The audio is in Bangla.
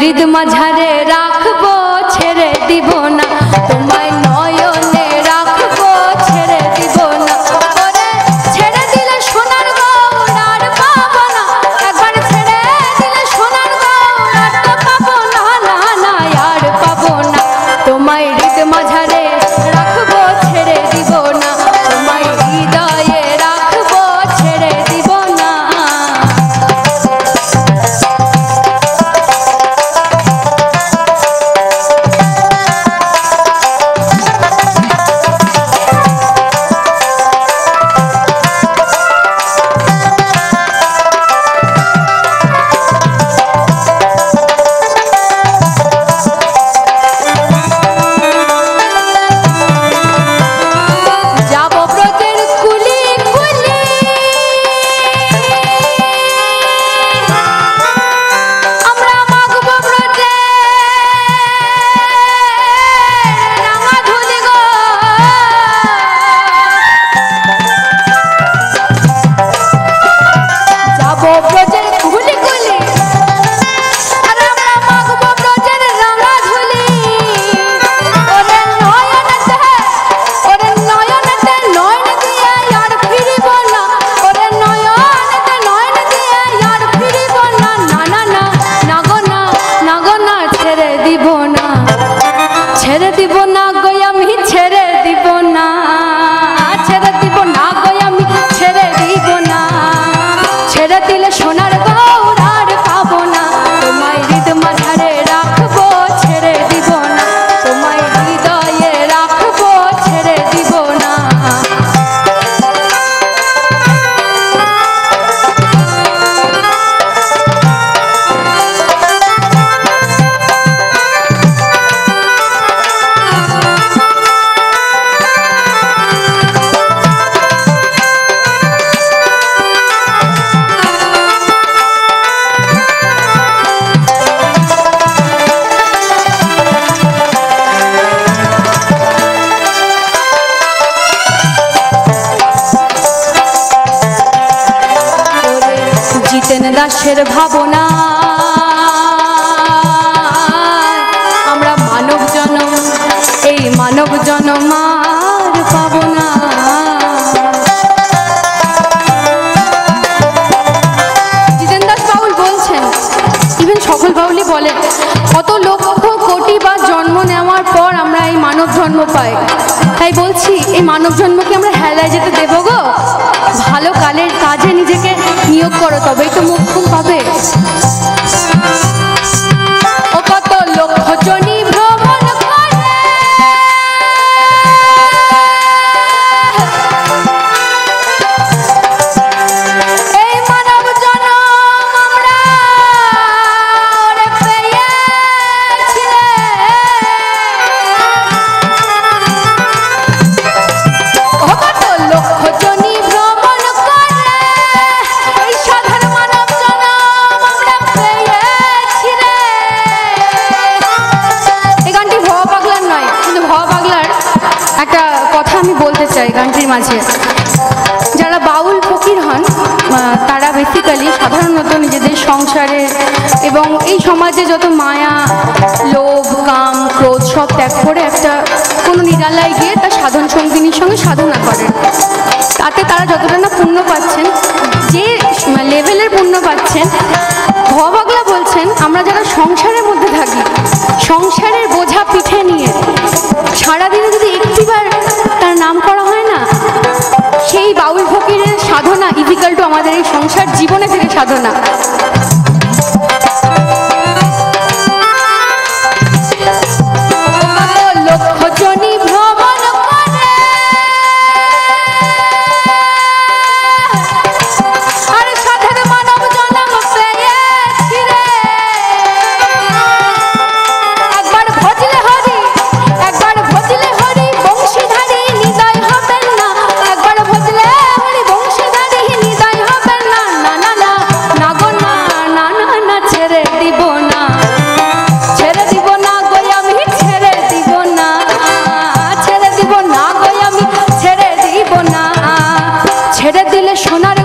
হৃদ মাঝারে রাখবো apasiona. জিতেন দাসের ভাবনা। আমরা মানব জনম, এই মানব জনম আর পাবো না। জিতেন দাস বাউল বলছেন, ইভেন সকল বাউলই বলেন, কত লক্ষ কোটি বার জন্ম নেওয়ার পর আমরা এই মানব জন্ম পাই। তাই বলছি, এই মানব জন্মকে আমরা হেলায় যেতে দেবো গো? ভালো কালের কাজে নিয়োগ করো তবেই তো মুখ্যম পাবে চাই গানটির মাঝে যারা বাউল ফকির হন তারা বেসিক্যালি সাধারণত নিজেদের সংসারে এবং এই সমাজে যত মায়া, লোভ, কাম, ক্রোধ সব ত্যাগ করে একটা কোনো নিরালায় গিয়ে তার সাধন সঙ্গিনীর সঙ্গে সাধনা করেন। তাতে তারা যতটা না পুণ্য পাচ্ছেন, যে লেভেলের পুণ্য পাচ্ছেন, ভবাগলা বলছেন, আমরা যারা সংসারের ফকিরের সাধনা ইজিক্যাল টু আমাদের এই সংসার জীবনে থেকে সাধনা। সোনার